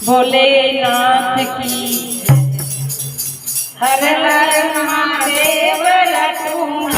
ભોલેનાથ કી હર હર મહાદેવ તું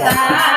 Yeah.